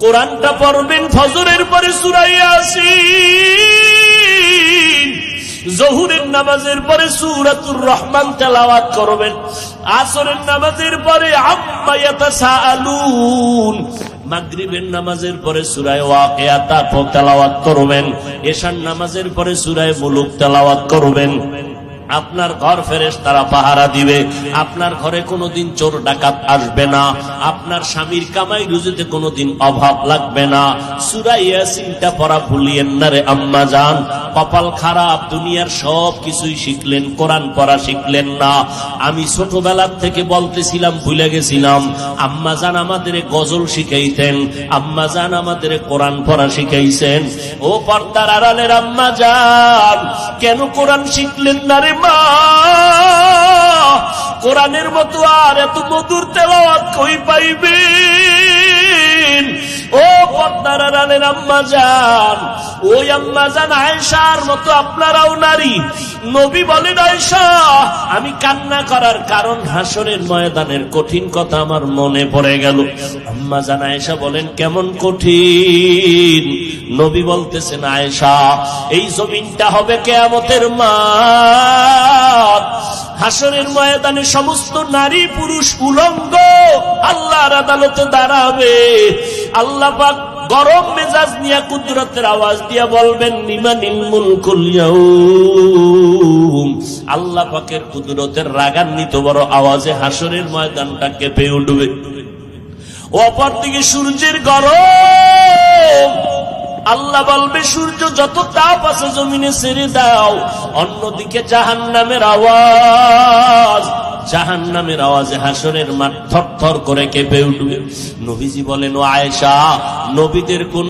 কোরআনটা পড়বেন ফজরের পরে সুরাইয়া আসি জহুরের নামাজের পরে সুরাতুর রহমান তেলাওয়াত করবেন। আসরের নামাজের পরে আম্মায়াতা সাআলুন মাগরিবের নামাজের পরে করবেন। এশার নামাজের পরে সুরায় মুলুক তেলাওয়াত করবেন। আপনার ঘর ফেরেস তারা পাহারা দিবে। আপনার ঘরে কোনোদিন চোর ডাকাত আসবে না। আপনার স্বামীর কামাই রুজিতে কোনোদিন অভাব লাগবে না। সুরাইয়া সিনটা পড়া ভুলিয়েন না রে আম্মা যান কপাল খারাপ, দুনিয়ার সব কিছুই শিখলেন, কোরআন পড়া শিখলেন না। আমি ছোটবেলার থেকে বলতেছিলাম, ভুলে গেছিলাম, আম্মা যান আমাদের গজল শিখাইতেন, আম্মা যান আমাদের কোরআন পড়া শিখাইছেন। ও পর্দার আড়ালের আম্মা যান কেন কোরআন শিখলেন না রে মা? কোরআনের মতো আর এত মধুর তেলাওয়াত কই পাইবেন ও আড়ালের আম্মা যান ওই আম্মা যান আয়েশার মতো আপনারাও নারী। নবী বলেন, আয়েশা, আমি কান্না করার কারণ হাসরের ময়দানের কঠিন কথা আমার মনে পড়ে গেল। আম্মা জান আয়েশা বলেন, কেমন কঠিন? নবী বলতেছেন, আয়েশা, এই জমিনটা হবে কেয়ামতের মাঠ। হাসরের ময়দানে সমস্ত নারী, পুরুষ, উলঙ্গ আল্লাহর আদালতে দাঁড়াবে। আল্লাহ পাক গরম মেজাজ নিয়ে কুদরতের আওয়াজ দিয়া বলবেন, নিমানিল মুলকুল আল্লাহ পাকের কুদরতের রাগান্বিত বড় আওয়াজে হাসরের ময়দানটা কেঁপে উঠবে। অপর দিকে সূর্যের গরম। আল্লাহ বলবে, সূর্য যত তাপ আছে জমিনে ছেড়ে দাও। অন্যদিকে জাহান নামের আওয়াজ। জাহান নামের আওয়াজে হাসনের মাঠ থর করে কেঁপে উঠবে। নবীজি বলেন, ও আয়েশা, নবীদের কোন